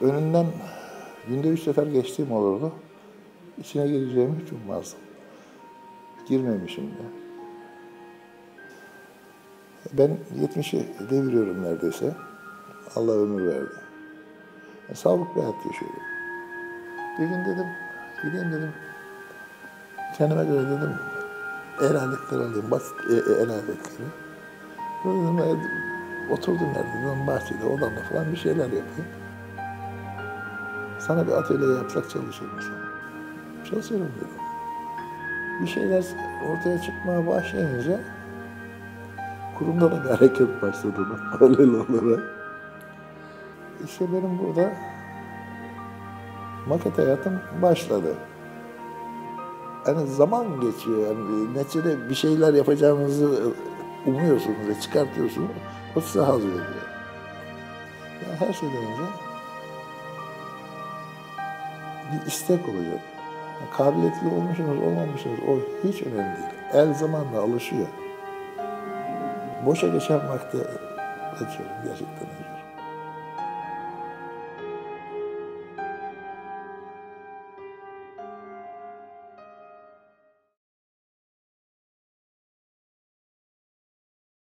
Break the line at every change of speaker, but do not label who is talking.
Önünden günde üç sefer geçtiğim olurdu. İçine gireceğimi hiç ummazdım. Girmemişim de. Ben 70'i deviriyorum neredeyse. Allah ömür verdi. E, sağlıklı hayat yaşıyorum. Bir gün dedim, gideyim dedim. Kendime göre dedim, el aletleri alayım, basit e, e, el aletleri. Dedim, e, oturdum yerde, bahçede, odamda falan bir şeyler yapayım. Sana bir atölye yapsak çalışır mısın? Çalışırım dedim. Bir şeyler ortaya çıkmaya başlayınca kurumda da bir hareket başladı paralel olarak. İşte benim burada maket hayatım başladı. Hani zaman geçiyor yani neticede bir şeyler yapacağınızı umuyorsunuz ve çıkartıyorsunuz. O size haz veriyor. Yani her şeyden önce bir istek olacak. Kabiliyetli olmuşsunuz, olmamışsınız o hiç önemli değil. El zamanla alışıyor. Boşa geçen vakti kaçıyorum gerçekten.